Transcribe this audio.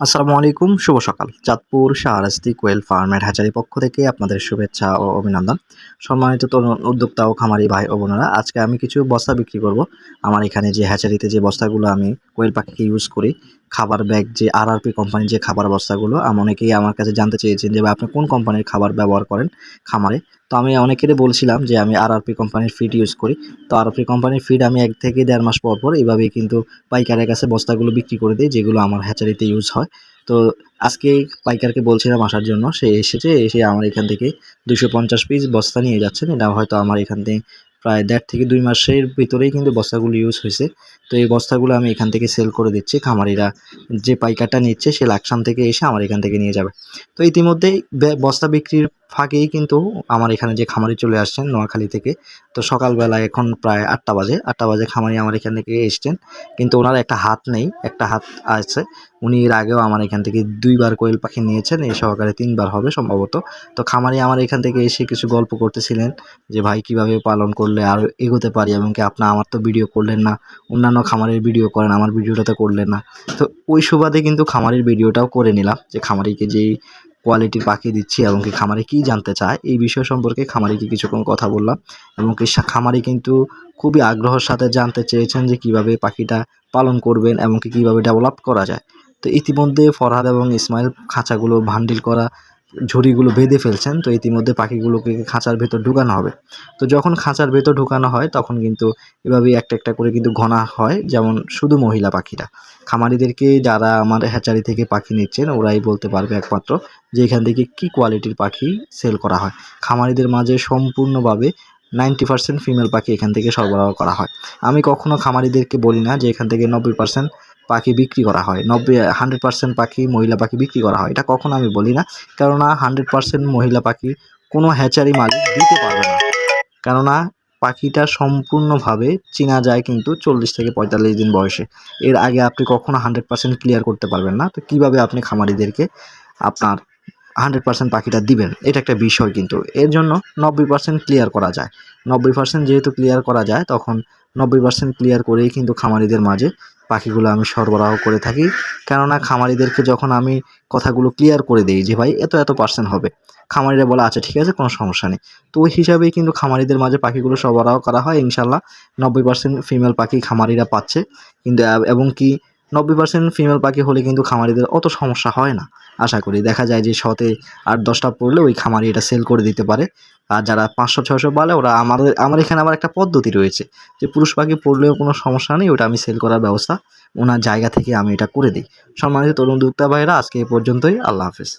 আসসালামু আলাইকুম, শুভ সকাল। চাঁদপুর শাহরাস্তি কোয়েল ফার্মের হ্যাচারি পক্ষ থেকে আপনাদের শুভেচ্ছা ও অভিনন্দন। সম্মানিত তরুণ উদ্যোক্তা ও খামারি ভাই ও বোনেরা, আজকে আমি কিছু বস্তা বিক্রি করব। আমার এখানে যে হ্যাচারিতে যে বস্তাগুলো আমি কোয়েল পাখিকে ইউজ করি, খাবার ব্যাগ যে আরআরপি কোম্পানির যে খাবার বস্তাগুলো, আমি অনেকেই আমার কাছে জানতে চেয়েছেন যে আপনি কোন কোম্পানির খাবার ব্যবহার করেন খামারে? তো আমি অনেকেরই বলছিলাম যে আমি আরআরপি কোম্পানির ফিড ইউজ করি। তো আরআরপি কোম্পানির ফিড আমি এক থেকে দেড় মাস পর পর এইভাবেই কিন্তু পাইকারের কাছে বস্তাগুলো বিক্রি করে দিই, যেগুলো আমার হ্যাচারিতে ইউজ হয়। তো আজকে পাইকারকে বলছিলাম আসার জন্য, সে এসেছে, এসে আমার এখান থেকে দুশো পঞ্চাশ পিস বস্তা নিয়ে যাচ্ছেন। এটা হয়তো আমার এখান থেকে প্রায় দেড় থেকে দুই মাসের ভিতরেই কিন্তু বস্তাগুলো ইউজ হয়েছে। তো এই বস্তাগুলো আমি এখান থেকে সেল করে দিচ্ছি। খামারিরা যে পাইকারটা নিচ্ছে, সে লাকসাম থেকে এসে আমার এখান থেকে নিয়ে যাবে। তো ইতিমধ্যেই বস্তা বিক্রির ফাঁকেই কিন্তু আমার এখানে যে খামারি চলে আসছেন নোয়াখালী থেকে। তো সকালবেলা এখন প্রায় আটটা বাজে আটটা বাজে খামারি আমার এখান থেকে এসছেন। কিন্তু ওনার একটা হাত নেই, একটা হাত আছে। উনি এর আগেও আমার এখান থেকে দুইবার কোয়েল পাখি নিয়েছেন এই সহকারে তিনবার হবে সম্ভবত। তো খামারি আমার এখান থেকে এসে কিছু গল্প করতেছিলেন যে, ভাই, কীভাবে পালন করলে আর এগোতে পারি এবং কি আপনার আমার তো ভিডিও করলেন না, অন্যান্য খামারের ভিডিও করেন, আমার ভিডিওটা তো করলেন না। তো ওই সুবাদে কিন্তু খামারের ভিডিওটাও করে নিলাম যে, খামারিকে যেই কোয়ালিটির পাখি দিচ্ছি এবং কি খামারে কী জানতে চায়, এই বিষয় সম্পর্কে খামারিকে কিছুক্ষণ কথা বললাম এবং কি খামারি কিন্তু খুবই আগ্রহের সাথে জানতে চেয়েছেন যে কীভাবে পাখিটা পালন করবেন এবং কি কীভাবে ডেভেলপ করা যায়। তো ইতিমধ্যে ফরহাদ এবং ইসমাইল খাঁচাগুলো ভান্ডিল করা ঝুড়িগুলো বেঁধে ফেলছেন, তো ইতিমধ্যে পাখিগুলোকে খাঁচার ভেতর ঢুকানো হবে। তো যখন খাঁচার ভেতর ঢুকানো হয়, তখন কিন্তু এভাবেই একটা একটা করে কিন্তু ঘনা হয়, যেমন শুধু মহিলা পাখিরা। খামারিদেরকে যারা আমার হ্যাচারি থেকে পাখি নিচ্ছেন, ওরাই বলতে পারবে একমাত্র যে এখান থেকে কী কোয়ালিটির পাখি সেল করা হয়। খামারিদের মাঝে সম্পূর্ণভাবে নাইনটি পার্সেন্ট ফিমেল পাখি এখান থেকে সরবরাহ করা হয়। আমি কখনো খামারিদেরকে বলি না যে এখান থেকে নব্বই পার্সেন্ট পাখি বিক্রি করা হয়। নব্বই হান্ড্রেড পার্সেন্ট পাখি মহিলা পাখি বিক্রি করা হয়। এটা কখনো আমি বলি না। কেননা হান্ড্রেড পার্সেন্ট মহিলা পাখি কোনো হ্যাচারি মালিক দিতে পারবে না। কেননা পাখিটা সম্পূর্ণভাবে চেনা যায় কিন্তু চল্লিশ থেকে পঁয়তাল্লিশ দিন বয়সে। এর আগে আপনি কখনো হান্ড্রেড পার্সেন্ট ক্লিয়ার করতে পারবেন না। তো কীভাবে আপনি খামারিদেরকে আপনার হান্ড্রেড পার্সেন্ট পাখিটা দিবেন? এটা একটা বিষয় কিন্তু। এর জন্য নব্বই পার্সেন্ট ক্লিয়ার করা যায়। নব্বই পার্সেন্ট যেহেতু ক্লিয়ার করা যায়, তখন নব্বই পার্সেন্ট ক্লিয়ার করেই কিন্তু খামারিদের মাঝে পাখিগুলো আমি সরবরাহ করে থাকি। কেননা খামারিদেরকে যখন আমি কথাগুলো ক্লিয়ার করে দিই যে, ভাই, এত এত পার্সেন্ট হবে। খামারিরা বলে আচ্ছা ঠিক আছে, কোনো সমস্যা নেই। তো ওই হিসাবেই কিন্তু খামারিদের মাঝে পাখিগুলো সরবরাহ করা হয়। ইনশাল্লাহ নব্বই পার্সেন্ট ফিমেল পাখি খামারিরা পাচ্ছে। কিন্তু, এবং কি নব্বই পার্সেন্ট ফিমেল পাখি হলে কিন্তু খামারিদের অত সমস্যা হয় না। আশা করি দেখা যায় যে শতে আট দশটা পড়লে ওই খামারি এটা সেল করে দিতে পারে। আর যারা পাঁচশো ছশো বলে ওরা আমাদের, আমার এখানে আবার একটা পদ্ধতি রয়েছে যে পুরুষ পাখি পড়লেও কোনো সমস্যা নেই, ওটা আমি সেল করার ব্যবস্থা ওনার জায়গা থেকে আমি এটা করে দিই। সম্মানিত তরুণ দুক্তা ভাইরা, আজকে এ পর্যন্তই। আল্লাহ হাফেজ।